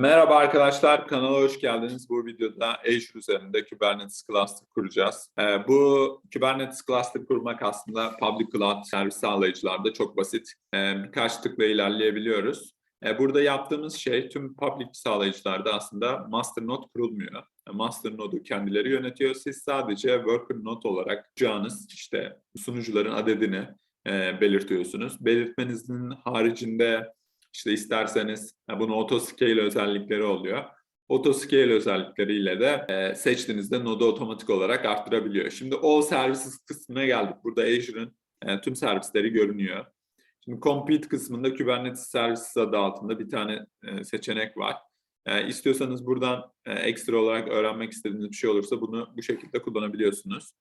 Merhaba arkadaşlar, kanala hoş geldiniz. Bu videoda Azure üzerinde Kubernetes Cluster kuracağız. Ee, bu Kubernetes Cluster kurmak aslında public cloud servis sağlayıcılarda çok basit. Ee, birkaç tıkla ilerleyebiliyoruz. Ee, burada yaptığımız şey tüm public sağlayıcılarda aslında master node kurulmuyor. Master node'u kendileri yönetiyor. Siz sadece worker node olarak kuracağınız işte sunucuların adedini e, belirtiyorsunuz. Belirtmenizin haricinde işte isterseniz bunu autoscale özellikleri oluyor. Autoscale özellikleriyle de e, seçtiğinizde nodu otomatik olarak arttırabiliyor. Şimdi all services kısmına geldik. Burada Azure'ın e, tüm servisleri görünüyor. Şimdi compete kısmında Kubernetes Services adı altında bir tane e, seçenek var. E, istiyorsanız buradan ekstra olarak öğrenmek istediğiniz bir şey olursa bunu bu şekilde kullanabiliyorsunuz.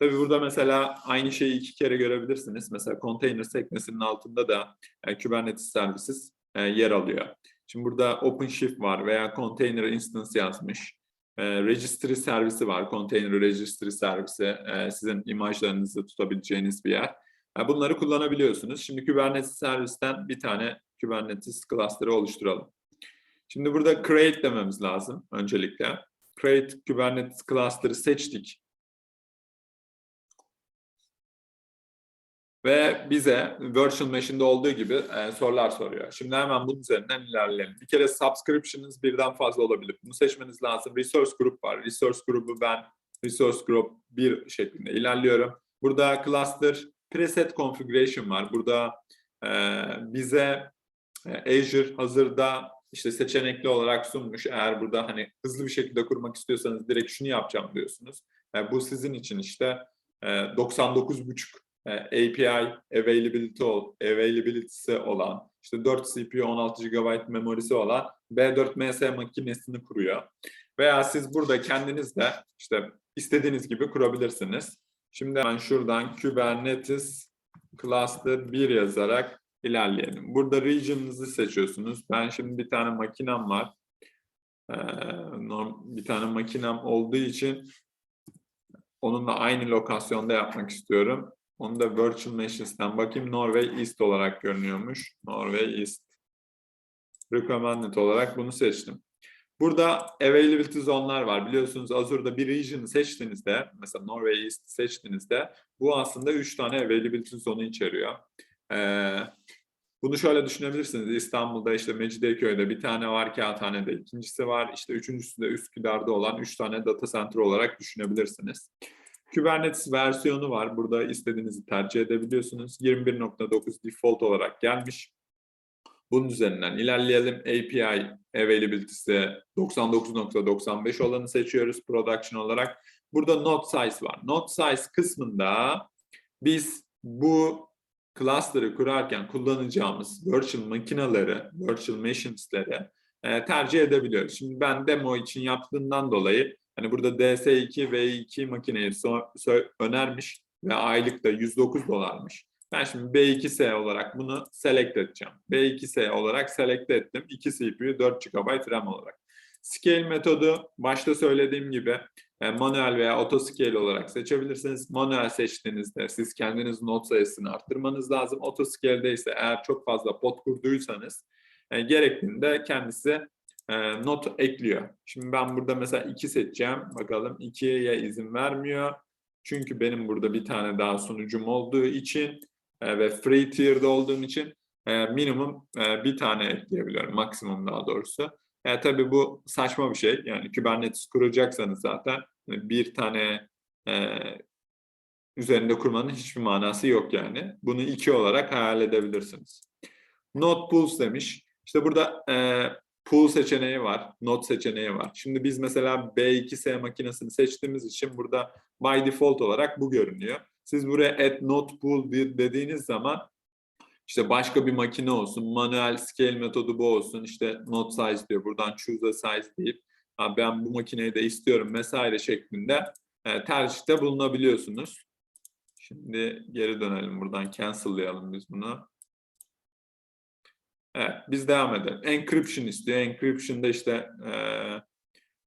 Tabii burada mesela aynı şeyi iki kere görebilirsiniz. Mesela container sekmesinin altında da e, Kubernetes Services yer alıyor. Şimdi burada OpenShift var veya Container Instance yazmış. E, registry servisi var. Container Registry servisi e, sizin imajlarınızı tutabileceğiniz bir yer. E, bunları kullanabiliyorsunuz. Şimdi Kubernetes servisten bir tane Kubernetes cluster'ı oluşturalım. Şimdi burada create dememiz lazım öncelikle. Create Kubernetes cluster'ı seçtik. Ve bize Virtual Machine'de olduğu gibi e, sorular soruyor. Şimdi hemen bunun üzerinden ilerleyelim. Bir kere subscription'ınız birden fazla olabilir. Bunu seçmeniz lazım. Resource Group var. Resource Group'u ben Resource Group 1 şeklinde ilerliyorum. Burada Cluster Preset Configuration var. Burada e, bize e, Azure hazırda işte seçenekli olarak sunmuş. Eğer burada hani hızlı bir şekilde kurmak istiyorsanız direkt şunu yapacağım diyorsunuz. E, bu sizin için işte e, 99.5 e, API availability availability'si olan, işte 4 CPU 16 GB memorisi olan B4MS makinesini kuruyor. Veya siz burada kendiniz de işte istediğiniz gibi kurabilirsiniz. Şimdi ben şuradan Kubernetes Cluster 1 yazarak ilerleyelim. Burada region'ınızı seçiyorsunuz. Ben şimdi bir tane makinem var. Ee, bir tane makinem olduğu için onunla aynı lokasyonda yapmak istiyorum. Onu da Virtual Machines'ten bakayım. Norway East olarak görünüyormuş. Norway East. Recommended olarak bunu seçtim. Burada availability zone'lar var. Biliyorsunuz Azure'da bir region'ı seçtiğinizde, mesela Norway East seçtiğinizde bu aslında 3 tane availability zone'u içeriyor. Ee, bunu şöyle düşünebilirsiniz. İstanbul'da işte Mecidiyeköy'de bir tane var, Kağıthane'de ikincisi var. İşte üçüncüsü de Üsküdar'da olan 3 tane data center olarak düşünebilirsiniz. Kubernetes versiyonu var. Burada istediğinizi tercih edebiliyorsunuz. 21.9 default olarak gelmiş. Bunun üzerinden ilerleyelim. API availability'si 99.95 olanı seçiyoruz production olarak. Burada node size var. Node size kısmında biz bu cluster'ı kurarken kullanacağımız virtual makineleri, virtual machines'leri e, tercih edebiliyoruz. Şimdi ben demo için yaptığımdan dolayı Hani burada DS2 V2 makineyi önermiş ve aylık da 109 dolarmış. Ben şimdi B2S olarak bunu select edeceğim. B2S olarak select ettim. 2 CPU 4 GB RAM olarak. Scale metodu başta söylediğim gibi e, manuel veya auto scale olarak seçebilirsiniz. Manuel seçtiğinizde siz kendiniz not sayısını arttırmanız lazım. Auto scale'de ise eğer çok fazla pot kurduysanız e, gerektiğinde kendisi e, not ekliyor. Şimdi ben burada mesela 2 seçeceğim. Bakalım 2'ye izin vermiyor. Çünkü benim burada bir tane daha sunucum olduğu için e, ve free tier'de olduğum için e, minimum bir tane ekleyebiliyorum. Maksimum daha doğrusu. E, tabii bu saçma bir şey. Yani Kubernetes kuracaksanız zaten bir tane e, üzerinde kurmanın hiçbir manası yok yani. Bunu iki olarak hayal edebilirsiniz. Node pools demiş. İşte burada e, pool seçeneği var, not seçeneği var. Şimdi biz mesela B2S makinesini seçtiğimiz için burada by default olarak bu görünüyor. Siz buraya add not pool dediğiniz zaman işte başka bir makine olsun, manuel scale metodu bu olsun, işte not size diyor, buradan choose a size deyip ben bu makineyi de istiyorum vesaire şeklinde e, tercihte bulunabiliyorsunuz. Şimdi geri dönelim buradan cancel'layalım biz bunu. Evet, biz devam edelim. Encryption istiyor. Encryption'da işte e,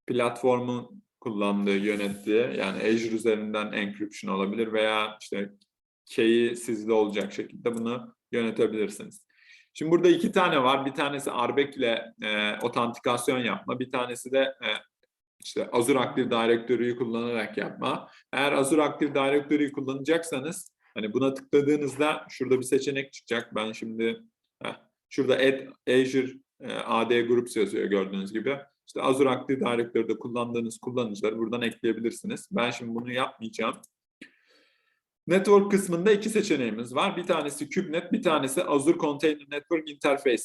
platformun kullandığı, yönettiği yani Azure üzerinden encryption olabilir veya işte key'i sizde olacak şekilde bunu yönetebilirsiniz. Şimdi burada iki tane var. Bir tanesi Arbek ile e, otantikasyon yapma. Bir tanesi de e, işte Azure Active Directory'yi kullanarak yapma. Eğer Azure Active Directory'yi kullanacaksanız hani buna tıkladığınızda şurada bir seçenek çıkacak. Ben şimdi şurada Add Azure e, AD Groups yazıyor gördüğünüz gibi. İşte Azure Active Directory'de kullandığınız kullanıcıları buradan ekleyebilirsiniz. Ben şimdi bunu yapmayacağım. Network kısmında iki seçeneğimiz var. Bir tanesi KubeNet, bir tanesi Azure Container Network Interface.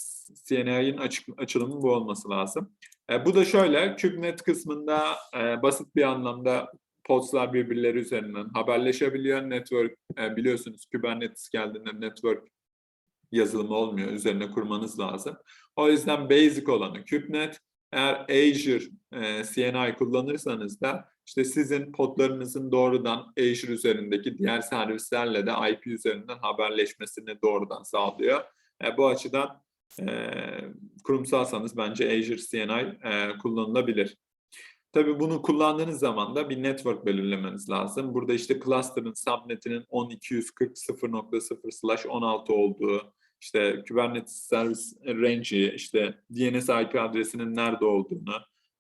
CNI'nin açılımı bu olması lazım. E, bu da şöyle, KubeNet kısmında e, basit bir anlamda podslar birbirleri üzerinden haberleşebiliyor. Network e, biliyorsunuz Kubernetes geldiğinde network yazılımı olmuyor. Üzerine kurmanız lazım. O yüzden basic olanı KubeNet. Eğer Azure e, CNI kullanırsanız da işte sizin podlarınızın doğrudan Azure üzerindeki diğer servislerle de IP üzerinden haberleşmesini doğrudan sağlıyor. E, bu açıdan e, kurumsalsanız bence Azure CNI e, kullanılabilir. Tabii bunu kullandığınız zaman da bir network belirlemeniz lazım. Burada işte cluster'ın subnetinin 10.240.0.0 slash 16 olduğu, işte Kubernetes Service Range'i, işte DNS IP adresinin nerede olduğunu,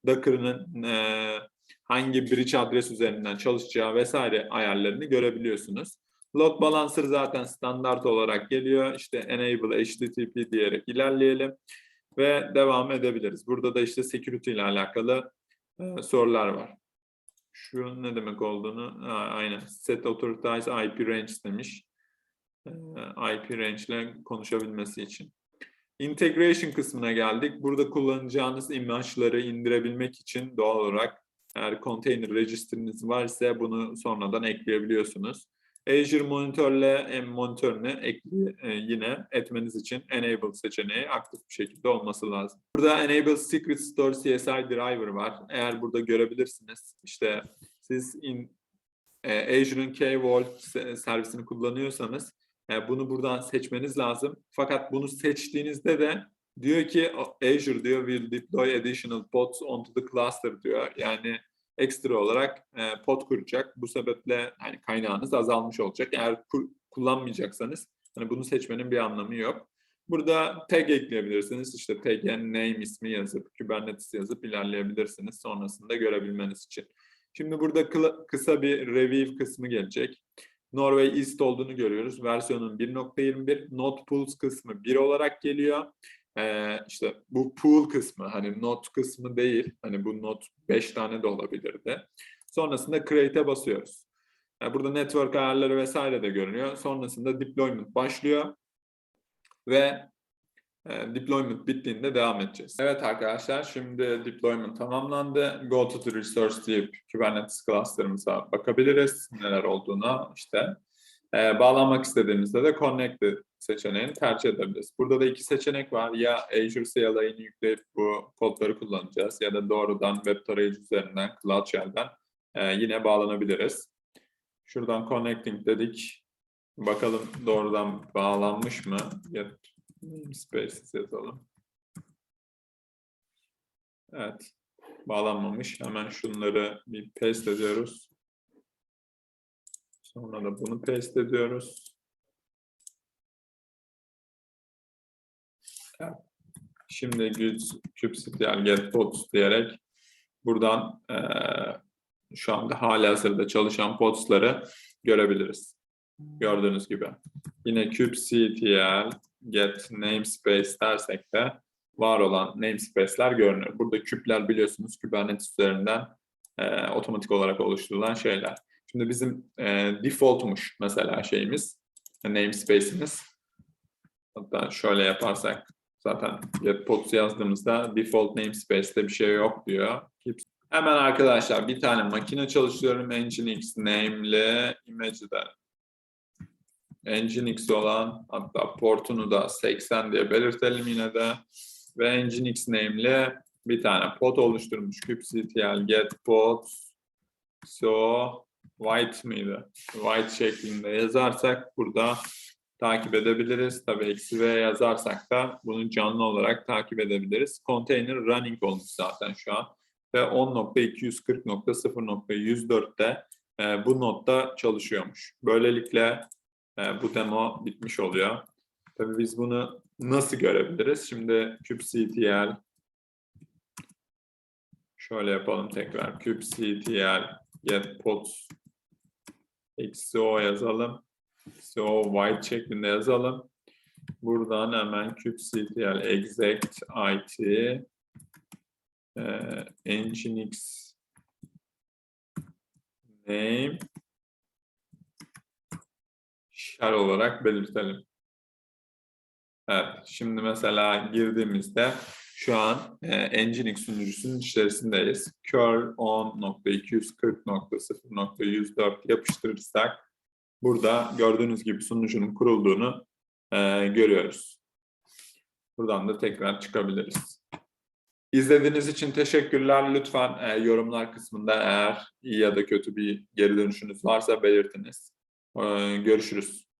Docker'ın e, hangi bridge adres üzerinden çalışacağı vesaire ayarlarını görebiliyorsunuz. Load Balancer zaten standart olarak geliyor. İşte Enable HTTP diyerek ilerleyelim ve devam edebiliriz. Burada da işte security ile alakalı e, sorular var. Şu ne demek olduğunu, ha, aynen set authorize IP range demiş. E, IP range ile konuşabilmesi için. Integration kısmına geldik. Burada kullanacağınız imajları indirebilmek için doğal olarak eğer container register'iniz varsa bunu sonradan ekleyebiliyorsunuz. Azure monitörle monitörünü ekli, e, yine etmeniz için enable seçeneği aktif bir şekilde olması lazım. Burada enable secret store CSI driver var. Eğer burada görebilirsiniz işte siz in, e, Azure'ın K-Vault servisini kullanıyorsanız e, bunu buradan seçmeniz lazım. Fakat bunu seçtiğinizde de diyor ki Azure diyor will deploy additional pods onto the cluster diyor. Yani ekstra olarak e, pod kuracak. Bu sebeple hani kaynağınız azalmış olacak. Eğer kur, kullanmayacaksanız hani bunu seçmenin bir anlamı yok. Burada tag ekleyebilirsiniz. İşte tag'e name ismi yazıp Kubernetes yazıp ilerleyebilirsiniz sonrasında görebilmeniz için. Şimdi burada kısa bir review kısmı gelecek. Norway East olduğunu görüyoruz. Versiyonun 1.21. Node Pools kısmı 1 olarak geliyor. Ee, işte bu pool kısmı hani not kısmı değil. Hani bu not 5 tane de olabilirdi. Sonrasında create'e basıyoruz. Yani burada network ayarları vesaire de görünüyor. Sonrasında deployment başlıyor. Ve e, deployment bittiğinde devam edeceğiz. Evet arkadaşlar şimdi deployment tamamlandı. Go to the resource deyip Kubernetes cluster'ımıza bakabiliriz. Neler olduğuna işte. E, bağlanmak istediğimizde de connected seçeneğini tercih edebiliriz. Burada da iki seçenek var. Ya Azure CLI'ni yükleyip bu kodları kullanacağız ya da doğrudan web tarayıcı üzerinden Cloud Shell'den e, yine bağlanabiliriz. Şuradan connecting dedik. Bakalım doğrudan bağlanmış mı? Get spaces yazalım. Evet. Bağlanmamış. Hemen şunları bir paste ediyoruz. Sonra da bunu paste ediyoruz. Evet. Şimdi kubectl get pods diyerek buradan e, şu anda hala hazırda çalışan podsları görebiliriz. Gördüğünüz gibi. Yine kubectl get namespace dersek de var olan namespace'ler görünüyor. Burada küpler biliyorsunuz Kubernetes üzerinden e, otomatik olarak oluşturulan şeyler. Şimdi bizim e, default'muş mesela şeyimiz, namespace'imiz. Hatta şöyle yaparsak zaten get yazdığımızda default namespace'te bir şey yok diyor. Hemen arkadaşlar bir tane makine çalıştırıyorum Nginx name'li image'de. Nginx olan hatta portunu da 80 diye belirtelim yine de. Ve Nginx name'li bir tane pod oluşturmuş. kubectl get pod so white mıydı? White şeklinde yazarsak burada takip edebiliriz. Tabii eksi V yazarsak da bunu canlı olarak takip edebiliriz. Container running olmuş zaten şu an. Ve 10.240.0.104'te e, bu notta çalışıyormuş. Böylelikle e, bu demo bitmiş oluyor. Tabii biz bunu nasıl görebiliriz? Şimdi kubectl şöyle yapalım tekrar. kubectl get pods eksi o yazalım. Eksi o white şeklinde yazalım. Buradan hemen kubectl exact it e, nginx name shell olarak belirtelim. Evet, şimdi mesela girdiğimizde şu an e, Nginx sunucusunun içerisindeyiz. curl 10.240.0.104 yapıştırırsak burada gördüğünüz gibi sunucunun kurulduğunu e, görüyoruz. Buradan da tekrar çıkabiliriz. İzlediğiniz için teşekkürler. Lütfen e, yorumlar kısmında eğer iyi ya da kötü bir geri dönüşünüz varsa belirtiniz. E, görüşürüz.